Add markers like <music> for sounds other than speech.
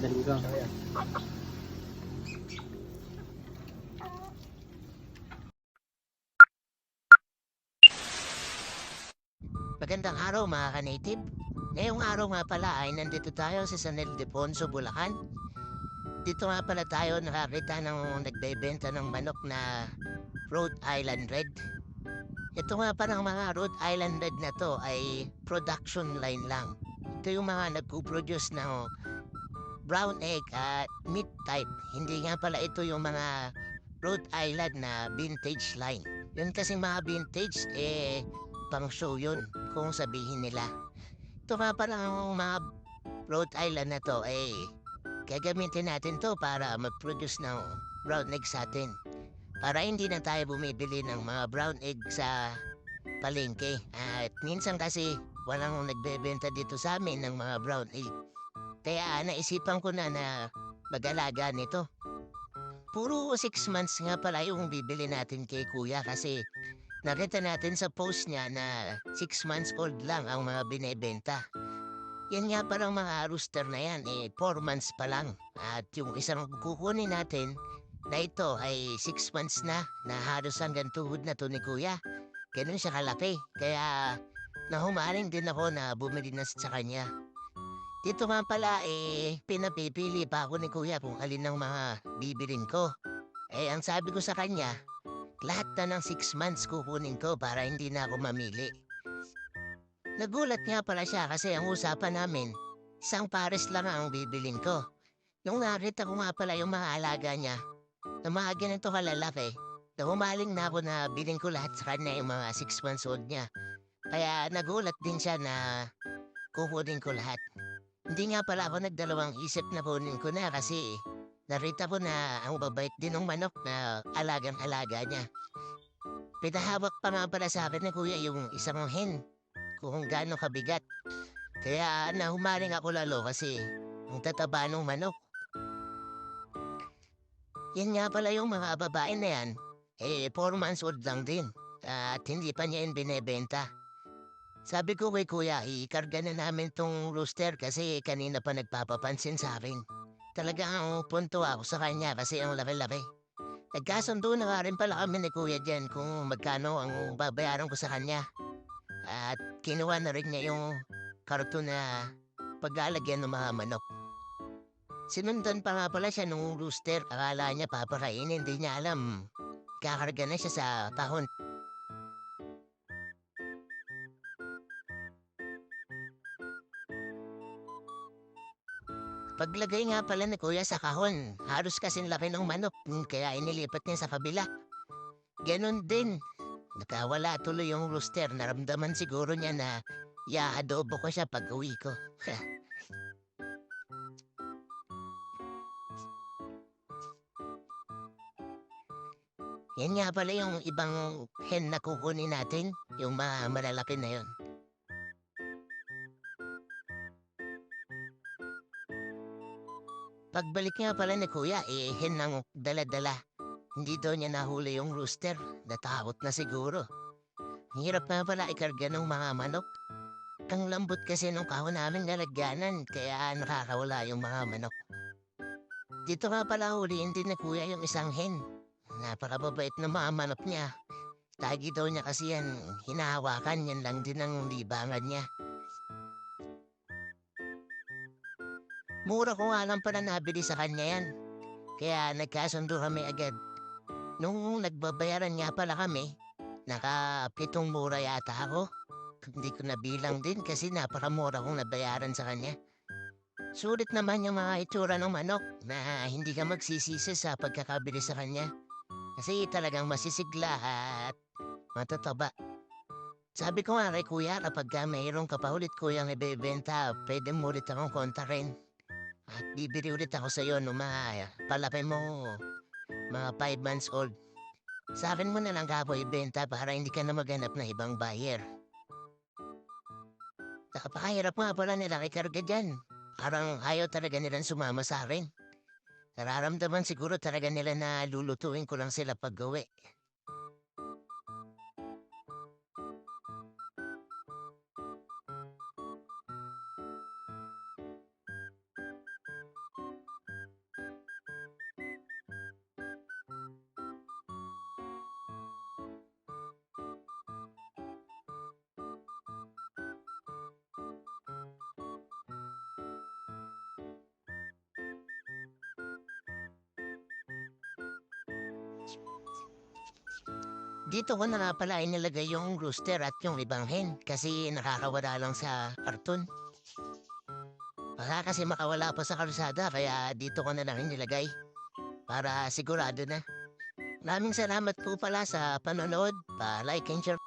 dadalhin ko. Magandang araw mga ka-native. Ngayong araw nga pala ay nandito tayo sa San Ildefonso, Bulacan. Dito nga pala tayo nakakita ng nagbebenta ng manok na Rhode Island Red. Ito nga parang mga Rhode Island Red na to ay production line lang. Ito yung mga nagpo-produce ng brown egg at meat type. Hindi nga pala ito yung mga Rhode Island na vintage line. Yun kasi mga vintage, eh, pang show yun kung sabihin nila. Ito nga pala ang mga Rhode Island na to, eh, gagamitin natin to para mag-produce ng brown egg sa atin. Para hindi na tayo bumibili ng mga brown egg sa palengke. At minsan kasi walang nagbebenta dito sa amin ng mga brown egg. Kaya naisipan ko na na mag-alaga nito. Puro 6 months nga pala yung bibili natin kay kuya kasi nakita natin sa post niya na 6 months old lang ang mga binebenta. Yan nga parang mga rooster na yan, eh 4 months pa lang. At yung isang kukunin natin na ito ay 6 months na, na halos hanggang tuhod na to ni kuya. Ganun siya kalaki. Kaya nahumaling din ako na bumili na sa kanya. Dito nga pala eh, pinapipili pa ako ni kuya kung alin ng mga bibilin ko. Eh, ang sabi ko sa kanya, lahat na ng 6 months kukunin ko para hindi na ako mamili. Nagulat nga pala siya kasi ang usapan namin, isang pares lang ang bibilin ko. Nung nakita ko nga pala yung mga alaga niya, na mga ganito kalalaki, na humaling na ako na bilhin ko lahat sa kanya yung mga 6 months old niya. Kaya nagulat din siya na kukunin ko lahat. Hindi nga pala ako nagdalawang isip na kunin ko na kasi narita ko na ang babait din ng manok na alagang-alaga niya. Pinahawak pa nga pala sa akin ni kuya yung isang hen kung gaano kabigat. Kaya nahumaling ako lalo kasi ang tataba ng manok. Yan nga pala yung mga babae na yan. Eh, 4 months old lang din. At hindi pa niya yun binebenta. Sabi ko kay kuya, ikarga na namin tong rooster kasi kanina pa nagpapapansin sa akin. Talagang punto ako sa kanya kasi ang laki-laki. Nagkasundo na nga rin pala kami ni kuya dyan kung magkano ang babayaran ko sa kanya. At kinuha na rin niya yung karton na pag-alagyan ng mga manok. Sinundan pa nga pala siya nung rooster. Akala niya papakainin, hindi niya alam. Kakarga na siya sa kahon. Paglagay nga pala ni kuya sa kahon, halos kasing laki ng manok, mm, kaya inilipat niya sa kabila. Ganon din. Nakawala tuloy yung rooster, naramdaman siguro niya na iaadobo ko siya pag uwi ko. <laughs> Yan nga pala yung ibang hen na kukunin natin, yung mga malalaki na yon. Pagbalik nga pala ni kuya, eh, hen ng dala-dala. Hindi daw niya nahuli yung rooster. Natakot na siguro. Hirap nga pala ikarga ng mga manok. Ang lambot kasi nung kahon namin nalagyanan, kaya nakakawala yung mga manok. Dito nga pala huliin din ni kuya yung isang hen. Napakababait ng mga manok niya. Tagi daw niya kasi yan, hinahawakan yan lang din ang libangan niya. Mura ko nga lang pala nabili sa kanya yan. Kaya nagkasundo kami agad. Nung nagbabayaran nga pala kami, nakapitong mura yata ako. Hindi ko nabilang din kasi napakamura kong nabayaran sa kanya. Sulit naman yung mga itsura ng manok na hindi ka magsisisi sa pagkakabili sa kanya. Kasi talagang masisigla at matataba. Sabi ko nga kay kuya kapag ka mayroong kapaulit kuyang ibebenta, pwede mo ulit akong kontakin. At bibili ulit ako sa iyo nung mga palapay mo, mga 5 months old. Sa mo na lang kapo ibenta para hindi ka na maghanap ng ibang buyer. Nakapakahirap nga pala nila ikarga dyan. Parang ayaw talaga nilang sumama sa akin. Nararamdaman siguro talaga nila na lulutuin ko lang sila pag Dito ko na nga pala inilagay yung rooster at yung ibang hen kasi nakakawala lang sa karton. Baka kasi makawala pa sa kalsada kaya dito ko na lang inilagay para sigurado na. Maraming salamat po pala sa panonood. Pa-like and share